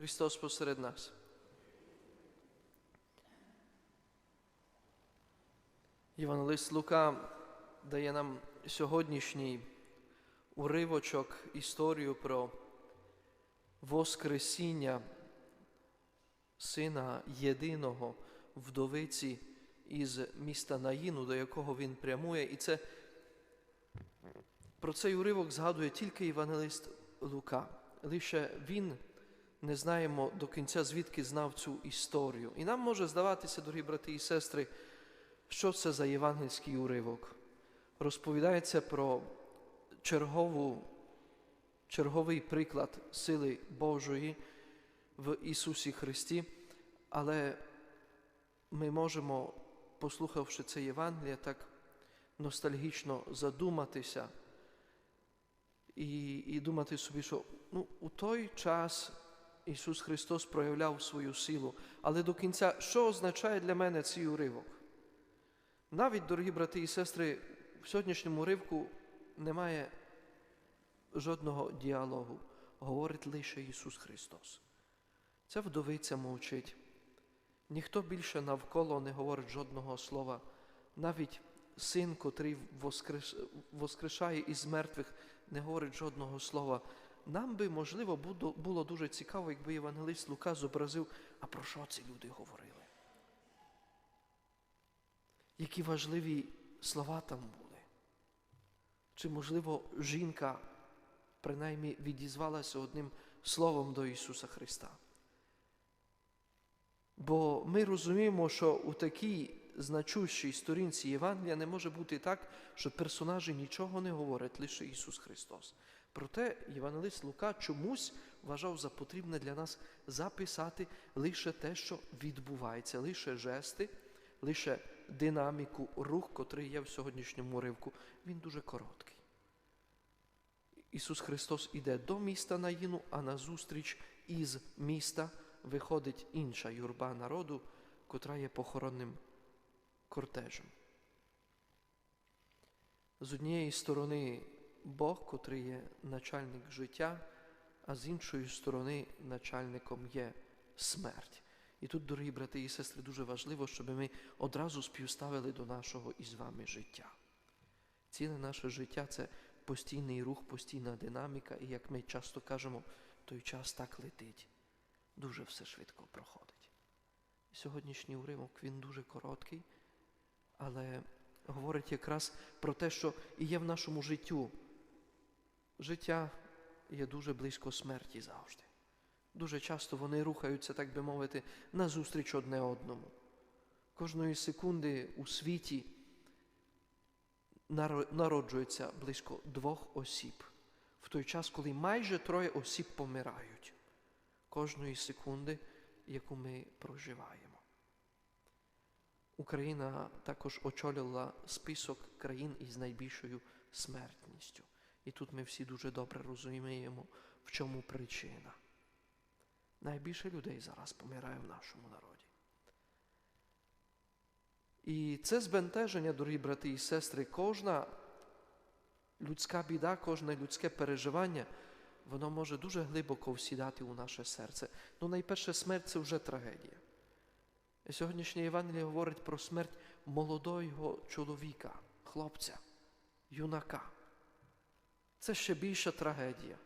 Христос посеред нас. Євангелист Лука дає нам сьогоднішній уривочок історію про Воскресіння сина єдиного вдовиці із міста Наїну, до якого він прямує. І це про цей уривок згадує тільки Євангелист Лука. Лише він не знаємо до кінця, звідки знав цю історію. І нам може здаватися, дорогі брати і сестри, що це за євангельський уривок. Розповідається про чергову, черговий приклад сили Божої в Ісусі Христі, але ми можемо, послухавши це Євангеліє, так ностальгічно задуматися і, і думати собі, що ну, у той час Ісус Христос проявляв свою силу. Але до кінця, що означає для мене цей уривок? Навіть, дорогі брати і сестри, в сьогоднішньому уривку немає жодного діалогу. Говорить лише Ісус Христос. Ця вдовиця мовчить. Ніхто більше навколо не говорить жодного слова. Навіть син, котрий воскрешає із мертвих, не говорить жодного слова. Нам би, можливо, було дуже цікаво, якби Євангелист Лука зобразив, а про що ці люди говорили? Які важливі слова там були? Чи, можливо, жінка принаймні відізвалася одним словом до Ісуса Христа? Бо ми розуміємо, що у такій значущій сторінці Євангелія не може бути так, що персонажі нічого не говорять, лише Ісус Христос. Проте Євангелист Лука чомусь вважав за потрібне для нас записати лише те, що відбувається, лише жести, лише динаміку, рух, котрий є в сьогоднішньому уривку. Він дуже короткий. Ісус Христос іде до міста Наїну, а назустріч із міста виходить інша юрба народу, котра є похоронним кортежем. З однієї сторони Бог, котрий є начальник життя, а з іншої сторони начальником є смерть. І тут, дорогі брати і сестри, дуже важливо, щоб ми одразу співставили до нашого із вами життя. Ціле наше життя це постійний рух, постійна динаміка, і як ми часто кажемо, той час так летить, дуже все швидко проходить. Сьогоднішній уривок він дуже короткий, але говорить якраз про те, що і є в нашому життю. Життя є дуже близько смерті завжди. Дуже часто вони рухаються, так би мовити, назустріч одне одному. Кожної секунди у світі народжується близько двох осіб, в той час, коли майже троє осіб помирають кожної секунди, яку ми проживаємо. Україна також очолила список країн із найбільшою смертністю. І тут ми всі дуже добре розуміємо, в чому причина. Найбільше людей зараз помирає в нашому народі. І це збентеження, дорогі брати і сестри, кожна людська біда, кожне людське переживання, воно може дуже глибоко всідати у наше серце. Ну, найперше, смерть це вже трагедія. Сьогоднішнє Євангеліє говорить про смерть молодого чоловіка, хлопця, юнака. Це ще більша трагедія.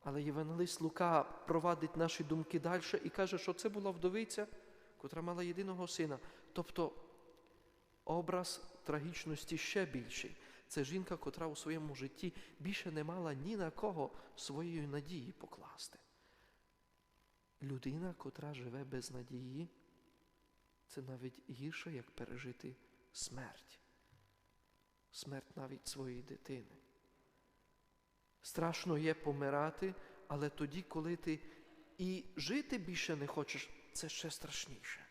Але Євангелист Лука провадить наші думки далі і каже, що це була вдовиця, котра мала єдиного сина. Тобто образ трагічності ще більший. Це жінка, котра у своєму житті більше не мала ні на кого своєї надії покласти. Людина, котра живе без надії, це навіть гірше, як пережити смерть. Смерть навіть своєї дитини. Страшно є помирати, але тоді, коли ти і жити більше не хочеш, це ще страшніше.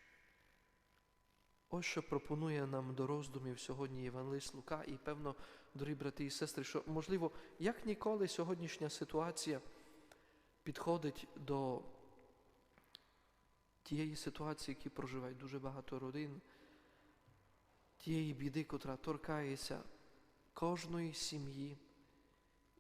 Ось що пропонує нам до роздумів сьогодні Євангелист Лука, і, певно, дорогі брати і сестри, що, можливо, як ніколи сьогоднішня ситуація підходить до тієї ситуації, які проживають дуже багато родин, тієї біди, котра торкається кожної сім'ї.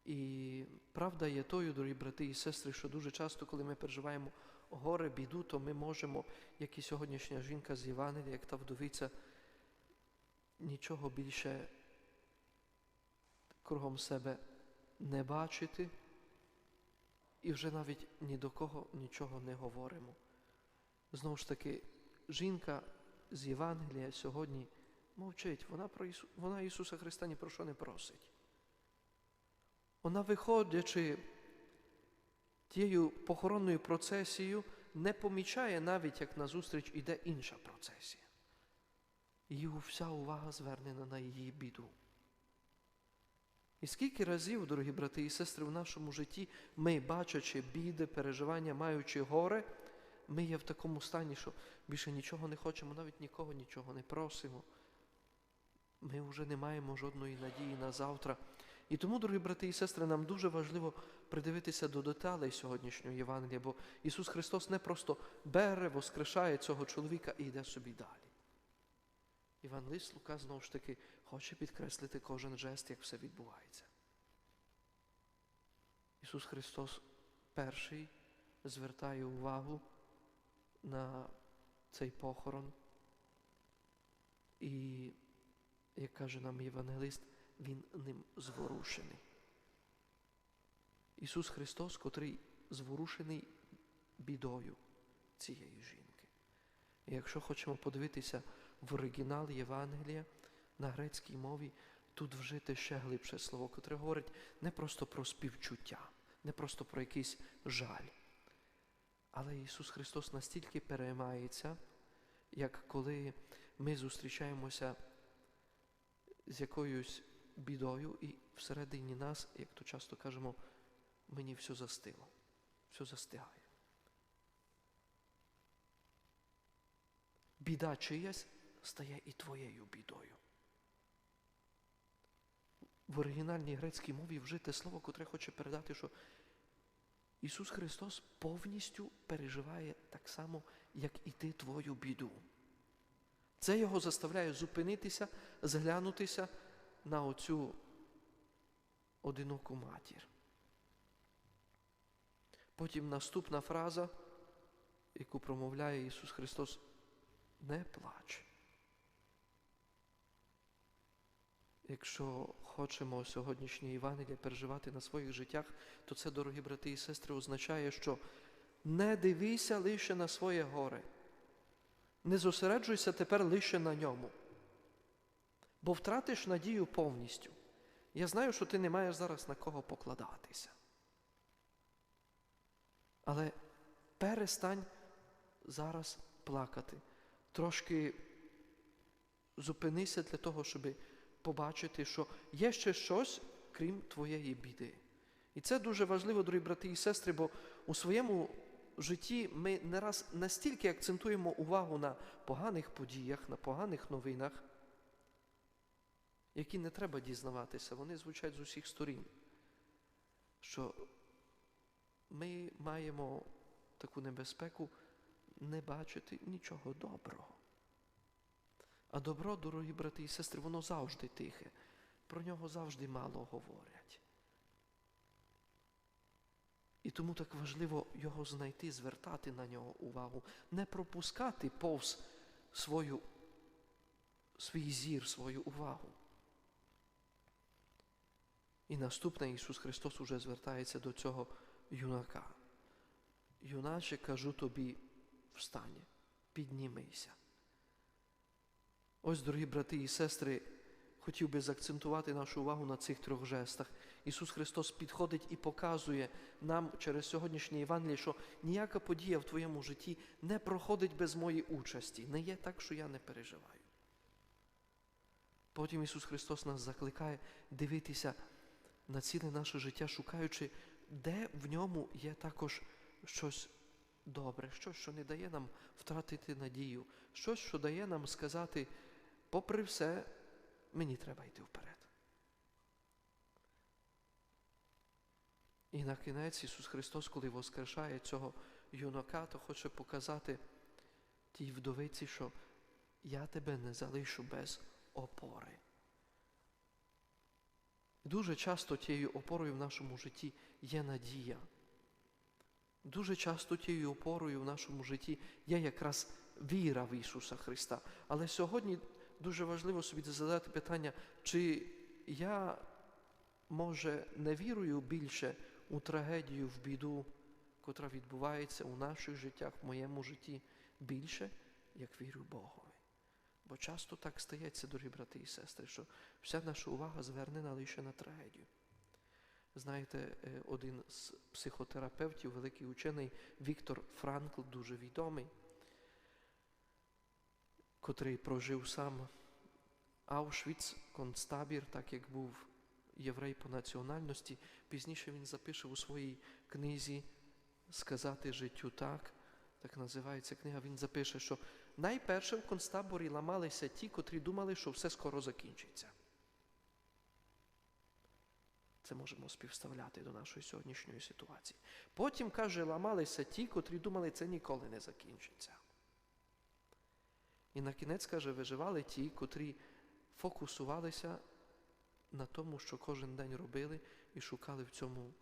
І правда є тою, дорогі брати і сестри, що дуже часто, коли ми переживаємо горе, біду, то ми можемо, як і сьогоднішня жінка з Євангелія, як та вдовиця, нічого більше кругом себе не бачити, і вже навіть ні до кого нічого не говоримо. Знову ж таки, жінка з Євангелія сьогодні мовчить, вона, про Ісу... вона Ісуса Христа ні про що не просить. Вона, виходячи тією похоронною процесією, не помічає навіть, як назустріч іде інша процесія. Її вся увага звернена на її біду. І скільки разів, дорогі брати і сестри, в нашому житті ми, бачачи біди, переживання, маючи горе, ми є в такому стані, що більше нічого не хочемо, навіть нікого нічого не просимо. Ми вже не маємо жодної надії на завтра. І тому, дорогі брати і сестри, нам дуже важливо придивитися до деталей сьогоднішнього Євангелія, бо Ісус Христос не просто бере, воскрешає цього чоловіка і йде собі далі. Івангелист Лука знову ж таки хоче підкреслити кожен жест, як все відбувається. Ісус Христос перший звертає увагу на цей похорон. І, як каже нам євангелист, Він ним зворушений. Ісус Христос, котрий зворушений бідою цієї жінки. І якщо хочемо подивитися в оригінал Євангелія на грецькій мові, тут вжите ще глибше слово, котре говорить не просто про співчуття, не просто про якийсь жаль. Але Ісус Христос настільки переймається, як коли ми зустрічаємося з якоюсь бідою, і всередині нас, як то часто кажемо, мені все застило, все застигає. Біда чиясь стає і твоєю бідою. В оригінальній грецькій мові вжите слово, котре хоче передати, що Ісус Христос повністю переживає так само, як і ти твою біду. Це його заставляє зупинитися, зглянутися на оцю одиноку матір. Потім наступна фраза, яку промовляє Ісус Христос, не плач. Якщо хочемо сьогоднішнє Євангеліє переживати на своїх життях, то це, дорогі брати і сестри, означає, що не дивися лише на своє горе. Не зосереджуйся тепер лише на ньому, бо втратиш надію повністю. Я знаю, що ти не маєш зараз на кого покладатися. Але перестань зараз плакати. Трошки зупинися для того, щоб побачити, що є ще щось, крім твоєї біди. І це дуже важливо, дорогі брати і сестри, бо у своєму житті ми не раз настільки акцентуємо увагу на поганих подіях, на поганих новинах, які не треба дізнаватися, вони звучать з усіх сторін. Що ми маємо таку небезпеку не бачити нічого доброго. А добро, дорогі брати і сестри, воно завжди тихе. Про нього завжди мало говорять. І тому так важливо його знайти, звертати на нього увагу, не пропускати повз свою, свій зір, свою увагу. І наступне Ісус Христос уже звертається до цього юнака. Юначе кажу тобі, встань, піднімися. Ось, дорогі брати і сестри, хотів би заакцентувати нашу увагу на цих трьох жестах. Ісус Христос підходить і показує нам через сьогоднішнє Євангеліє, що ніяка подія в твоєму житті не проходить без моєї участі. Не є так, що я не переживаю. Потім Ісус Христос нас закликає дивитися на ціле наше життя, шукаючи, де в ньому є також щось добре, щось, що не дає нам втратити надію, щось, що дає нам сказати, попри все, мені треба йти вперед. І на кінець Ісус Христос, коли воскрешає цього юнака, то хоче показати тій вдовиці, що я тебе не залишу без опори. Дуже часто тією опорою в нашому житті є надія. Дуже часто тією опорою в нашому житті є якраз віра в Ісуса Христа. Але сьогодні дуже важливо собі задати питання, чи я, може, не вірую більше у трагедію, в біду, котра відбувається у наших життях, в моєму житті, більше, як вірю Богові. Бо часто так стається, дорогі брати і сестри, що вся наша увага звернена лише на трагедію. Знаєте, е, один з психотерапевтів, великий учений Віктор Франкл, дуже відомий, котрий прожив сам Аушвіц, концтабір, так як був єврей по національності. Пізніше він запише у своїй книзі Сказати життю так, так називається книга. Він запише, що найперше в концтаборі ламалися ті, котрі думали, що все скоро закінчиться. Це можемо співставляти до нашої сьогоднішньої ситуації. Потім, каже, ламалися ті, котрі думали, це ніколи не закінчиться. І на кінець, каже, виживали ті, котрі фокусувалися на тому, що кожен день робили, і шукали в цьому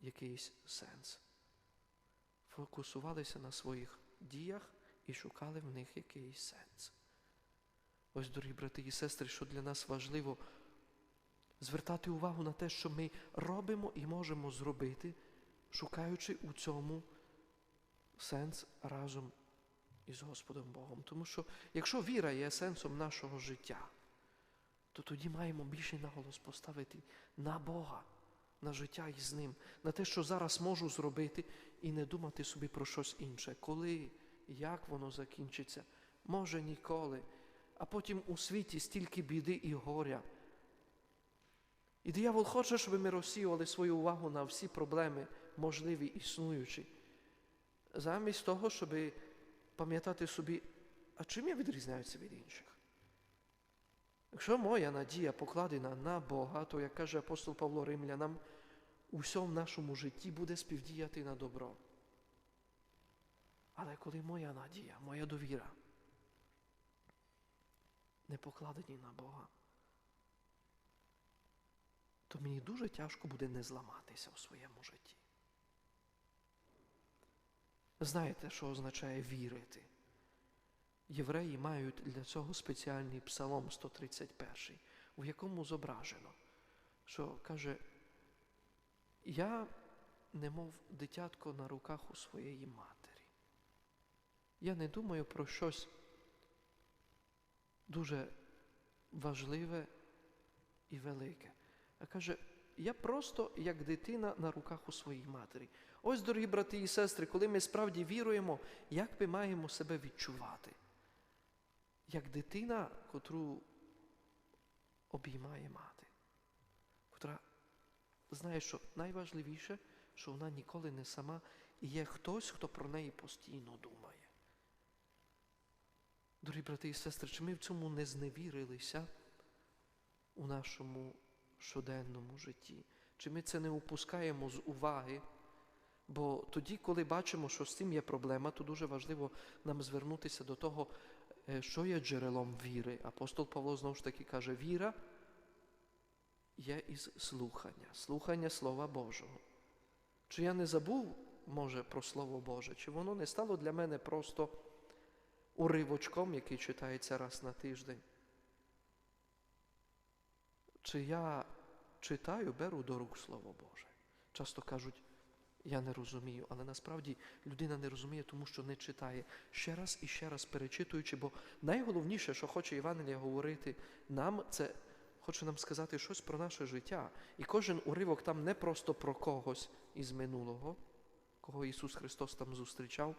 якийсь сенс. Фокусувалися на своїх діях і шукали в них якийсь сенс. Ось, дорогі брати і сестри, що для нас важливо звертати увагу на те, що ми робимо і можемо зробити, шукаючи у цьому сенс разом із Господом Богом. Тому що якщо віра є сенсом нашого життя, то тоді маємо більший наголос поставити на Бога, на життя із Ним, на те, що зараз можу зробити, і не думати собі про щось інше. Коли, як воно закінчиться, може ніколи. А потім у світі стільки біди і горя. І диявол хоче, щоб ми розсіювали свою увагу на всі проблеми, можливі існуючі. Замість того, щоб пам'ятати собі, а чим я відрізняюся від інших? Якщо моя надія покладена на Бога, то, як каже апостол Павло Римлянам, у всьому нашому житті буде співдіяти на добро. Але коли моя надія, моя довіра не покладені на Бога, то мені дуже тяжко буде не зламатися в своєму житті. Знаєте, що означає вірити? Євреї мають для цього спеціальний псалом 131, у якому зображено, що каже, я немов дитятко на руках у своєї матері. Я не думаю про щось дуже важливе і велике. А каже, я просто як дитина на руках у своїй матері. Ось, дорогі брати і сестри, коли ми справді віруємо, як ми маємо себе відчувати? Як дитина, котру обіймає мати, котра знає, що найважливіше, що вона ніколи не сама і є хтось, хто про неї постійно думає. Дорогі брати і сестри, чи ми в цьому не зневірилися у нашому щоденному житті? Чи ми це не упускаємо з уваги? Бо тоді, коли бачимо, що з цим є проблема, то дуже важливо нам звернутися до того, що є джерелом віри. Апостол Павло знову ж таки каже, віра є із слухання, слухання Слова Божого. Чи я не забув, може, про Слово Боже, чи воно не стало для мене просто уривочком, який читається раз на тиждень? Чи я читаю, беру до рук Слово Боже? Часто кажуть, я не розумію, але насправді людина не розуміє, тому що не читає ще раз і ще раз перечитуючи, бо найголовніше, що хоче Євангелія говорити нам, це хоче нам сказати щось про наше життя. І кожен уривок там не просто про когось із минулого, кого Ісус Христос там зустрічав,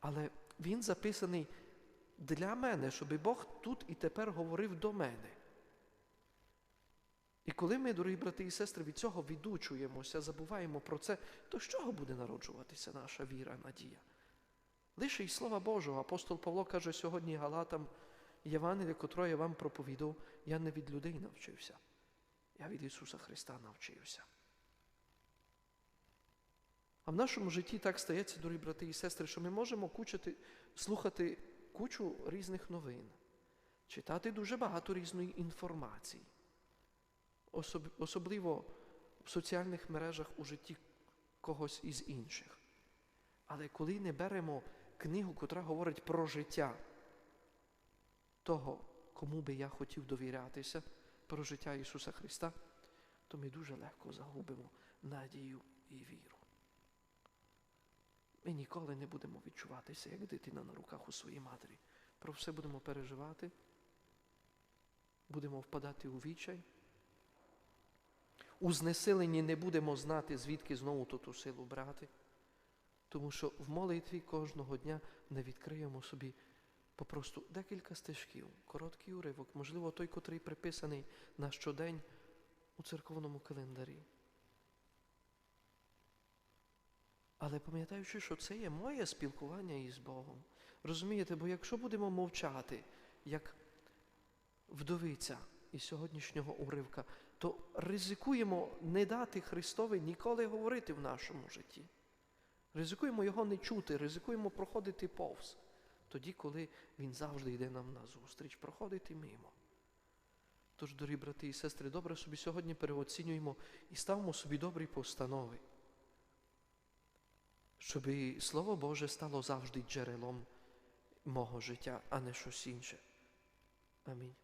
але Він записаний для мене, щоб Бог тут і тепер говорив до мене. І коли ми, дорогі брати і сестри, від цього відучуємося, забуваємо про це, то з чого буде народжуватися наша віра, надія? Лише із Слова Божого. Апостол Павло каже сьогодні Галатам, Євангеліє, котре я вам проповідав, я не від людей навчився, я від Ісуса Христа навчився. А в нашому житті так стається, дорогі брати і сестри, що ми можемо кучити, слухати кучу різних новин, читати дуже багато різної інформації. особ- особливо в соціальних мережах у житті когось із інших. Але коли не беремо книгу, котра говорить про життя того, кому би я хотів довірятися, про життя Ісуса Христа, то ми дуже легко загубимо надію і віру. Ми ніколи не будемо відчуватися, як дитина на руках у своїй матері. Про все будемо переживати, будемо впадати у вічай. У знесиленні не будемо знати, звідки знову ту ту силу брати, тому що в молитві кожного дня не відкриємо собі попросту декілька стежків, короткий уривок, можливо, той, котрий приписаний на щодень у церковному календарі. Але пам'ятаючи, що це є моє спілкування із Богом. Розумієте, бо якщо будемо мовчати, як вдовиця із сьогоднішнього уривка, то ризикуємо не дати Христові ніколи говорити в нашому житті. Ризикуємо його не чути, ризикуємо проходити повз, тоді, коли Він завжди йде нам на зустріч, проходити мимо. Тож, дорогі брати і сестри, добре собі сьогодні переоцінюємо і ставимо собі добрі постанови, щоб Слово Боже стало завжди джерелом мого життя, а не щось інше. Амінь.